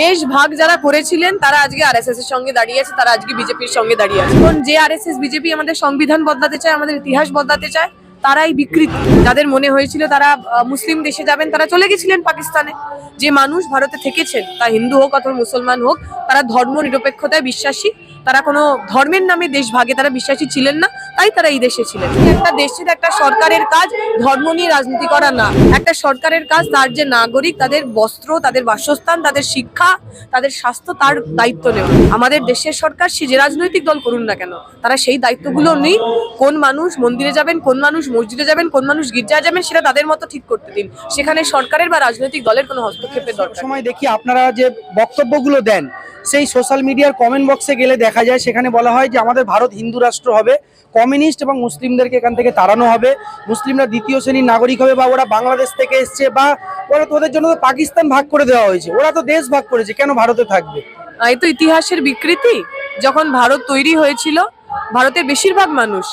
দেশ ভাগ যারা করেছিলেন, তারা আজকে আর এর সঙ্গে দাঁড়িয়ে আছে, তারা আজকে বিজেপির সঙ্গে দাঁড়িয়ে আছে। এখন যে আর বিজেপি আমাদের সংবিধান বদলাতে চায়, আমাদের ইতিহাস বদলাতে চায়, তারাই বিকৃত। যাদের মনে হয়েছিল তারা মুসলিম দেশে যাবেন, তারা চলে গেছিলেন পাকিস্তানে। যে মানুষ ভারতে থেকেছেন, তা হিন্দু হোক অথবা মুসলমান হোক, তারা ধর্ম নিরপেক্ষতায় বিশ্বাসী। তারা কোনো ধর্মের নামে দেশ ভাগে তারা বিশ্বাসী ছিলেন না তাই তারা এই দেশে ছিলেন। একটা দেশের একটা সরকারের কাজ ধর্ম নিয়ে রাজনীতি করা না। একটা সরকারের কাজ তার যে নাগরিক তাদের বস্ত্র তাদের বাসস্থান তাদের শিক্ষা তাদের স্বাস্থ্য তার দায়িত্ব নেওয়া। আমাদের দেশের সরকার সে যে রাজনৈতিক দল করুন না কেন তারা সেই দায়িত্বগুলো নেই। কোন মানুষ মন্দিরে যাবেন কোন মানুষ মসজিদে যাবেন কোন মানুষ গির্জায় যাবেন সেটা তাদের মতো ঠিক করতে দিন। সেখানে সরকারের বা রাজনৈতিক দলের কোনো হস্তক্ষেপের দরকার সময় দেখি আপনারা যে বক্তব্যগুলো দেন সেই সোশ্যাল মিডিয়ার কমেন্ট বক্সে গেলে দেখা যায়, সেখানে বলা হয় যে আমাদের ভারত হিন্দু রাষ্ট্র হবে কমিউনিস্ট এবং মুসলিমদেরকে এখান থেকে তাড়ানো হবে। মুসলিমরা দ্বিতীয় শ্রেণির নাগরিক হবে বা ওরা বাংলাদেশ থেকে এসছে বা ওরা তোদের জন্য তো পাকিস্তান ভাগ করে দেওয়া হয়েছে, ওরা তো দেশ ভাগ করেছে, কেন ভারতে থাকবে? এই তো ইতিহাসের বিকৃতি, যখন ভারত তৈরি হয়েছিল, ভারতের বেশিরভাগ মানুষ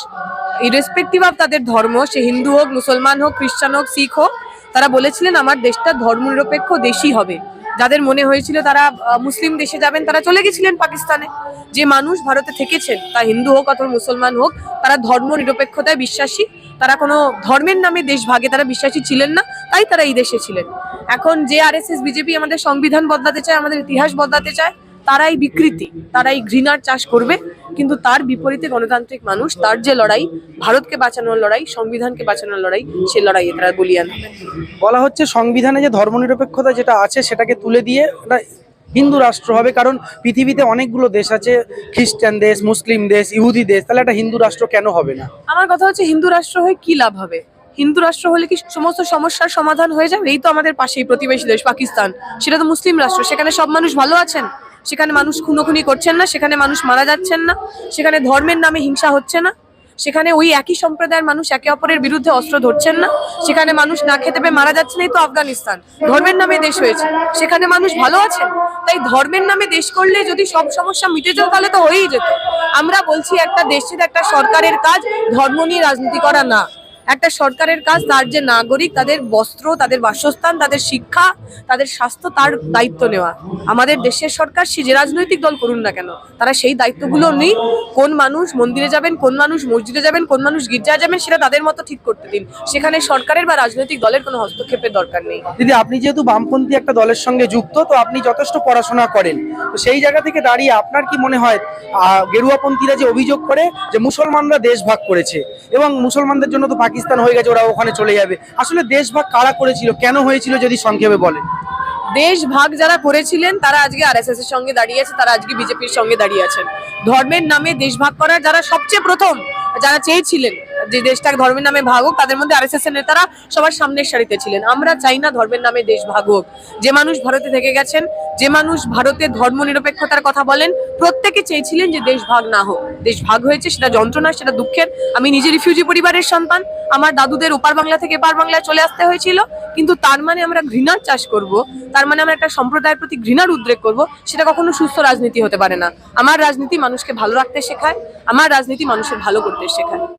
ইরেসপেক্টিভ অফ তাদের ধর্ম, সে হিন্দু হোক, মুসলমান হোক, খ্রিস্টান হোক, শিখ হোক, তারা বলেছিলেন, আমার দেশটা ধর্মনিরপেক্ষ দেশই হবে। যাদের মনে হয়েছিল তারা মুসলিম দেশে যাবেন, তারা চলে গেছিলেন পাকিস্তানে। যে মানুষ ভারতে থেকেছেন, তা হিন্দু হোক অথবা মুসলমান হোক, তারা ধর্ম নিরপেক্ষতায় বিশ্বাসী। তারা কোনো ধর্মের নামে দেশ ভাগে তারা বিশ্বাসী ছিলেন না, তাই তারা এই দেশে ছিলেন। এখন যে আর এস বিজেপি আমাদের সংবিধান বদলাতে চায়, আমাদের ইতিহাস বদলাতে চায় তারাই বিকৃতি তারাই ঘৃণার চাষ করবে। কিন্তু তার বিপরীতে গণতান্ত্রিক মানুষ তার যে লড়াই ভারতকে বাঁচানোর লড়াই সংবিধানকে বাঁচানোর লড়াই সে লড়াইয়ে তারা বলিয়ান বলা হচ্ছে সংবিধানে যে ধর্মনিরপেক্ষতা যেটা আছে সেটাকে তুলে দিয়ে হিন্দু রাষ্ট্র হবে। কারণ পৃথিবীতে অনেকগুলো দেশ আছে খ্রিস্টান দেশ মুসলিম দেশ ইহুদি দেশ তাহলে একটা হিন্দু রাষ্ট্র কেন হবে না? আমার কথা হচ্ছে হিন্দু রাষ্ট্র হয়ে কি লাভ হবে? হিন্দু রাষ্ট্র হলে কি সমস্ত সমস্যার সমাধান হয়ে যাবে? এই তো আমাদের পাশেই প্রতিবেশী দেশ পাকিস্তান। সেটা তো মুসলিম রাষ্ট্র সেখানে সব মানুষ ভালো আছেন? সেখানে মানুষ খুনোখুনি করছেন না, সেখানে মানুষ মারা যাচ্ছেন না, সেখানে ধর্মের নামে হিংসা হচ্ছে না, সেখানে ওই একই সম্প্রদায়ের মানুষ একে অপরের বিরুদ্ধে অস্ত্র ধরছেন না, সেখানে মানুষ না খেতে পেয়ে মারা যাচ্ছেন এই তো আফগানিস্তান। ধর্মের নামে দেশ হয়েছে, সেখানে মানুষ ভালো আছেন? তাই ধর্মের নামে দেশ করলে যদি সব সমস্যা মিটে যেত তাহলে তো হয়েই যেত। আমরা বলছি একটা দেশের একটা সরকারের কাজ, ধর্ম নিয়ে রাজনীতি করা না। একটা সরকারের কাজ, তার যে নাগরিক, তাদের বস্ত্র, তাদের বাসস্থান, তাদের শিক্ষা, তাদের স্বাস্থ্য, তার দায়িত্ব নেওয়া। আমাদের দেশের সরকার সে যে রাজনৈতিক দল করুন না কেন, তারা সেই দায়িত্বগুলো নেই। কোন মানুষ মন্দিরে যাবেন, কোন মানুষ মসজিদে যাবেন, কোন মানুষ গির্জায় যাবেন, সেটা তাদের মতো ঠিক করতে দিন। সেখানে সরকারের বা রাজনৈতিক দলের কোনো হস্তক্ষেপের দরকার নেই। দিদি, আপনি যেহেতু বামপন্থী একটা দলের সঙ্গে যুক্ত, তো আপনি যথেষ্ট পড়াশোনা করেন। তো সেই জায়গা থেকে দাঁড়িয়ে আপনার কি মনে হয় গেরুয়াপন্থীরা যে অভিযোগ করে যে মুসলমানরা দেশ ভাগ করেছে, এবং মুসলমানদের জন্য তো পাকিস্তান হয়ে গেছে, ওরা ওখানে চলে যাবে। আসলে দেশভাগ কারা করেছিল? কেন হয়েছিল যদি সংক্ষেপে বলেন? দেশ ভাগ যারা করেছিলেন, তারা আজকে আরএসএস এর সঙ্গে দাঁড়িয়ে আছে, তারা আজকে বিজেপির সঙ্গে দাঁড়িয়ে আছেন। ধর্মের নামে দেশ ভাগ করার যারা সবচেয়ে প্রথম, যারা চেয়েছিলেন যে দেশটাকে ধর্মের নামে ভাগ হোক তাদের মধ্যে আরএসএস এর নেতারা সবার সামনের সারিতে ছিলেন। আমরা চাই না ধর্মের নামে দেশ ভাগ হোক যে মানুষ ভারতে থেকে গেছেন, যে মানুষ ভারতের ধর্ম নিরপেক্ষতার কথা বলেন, প্রত্যেকে চেয়েছিলেন যে দেশ ভাগ না হোক। দেশ ভাগ হয়েছে, সেটা যন্ত্রণা, সেটা দুঃখের। আমি নিজে রিফিউজি পরিবারের সন্তান। আমার দাদুদের ওপার বাংলা থেকে এপার বাংলায় চলে আসতে হয়েছিল। কিন্তু তার মানে আমরা ঘৃণার চাষ করব, তার মানে আমরা একটা সম্প্রদায়ের প্রতি ঘৃণার উদ্রেক করব, সেটা কখনো সুস্থ রাজনীতি হতে পারে না। আমার রাজনীতি মানুষকে ভালো রাখতে শেখায়, আমার রাজনীতি মানুষের ভালো করতে শেখায়।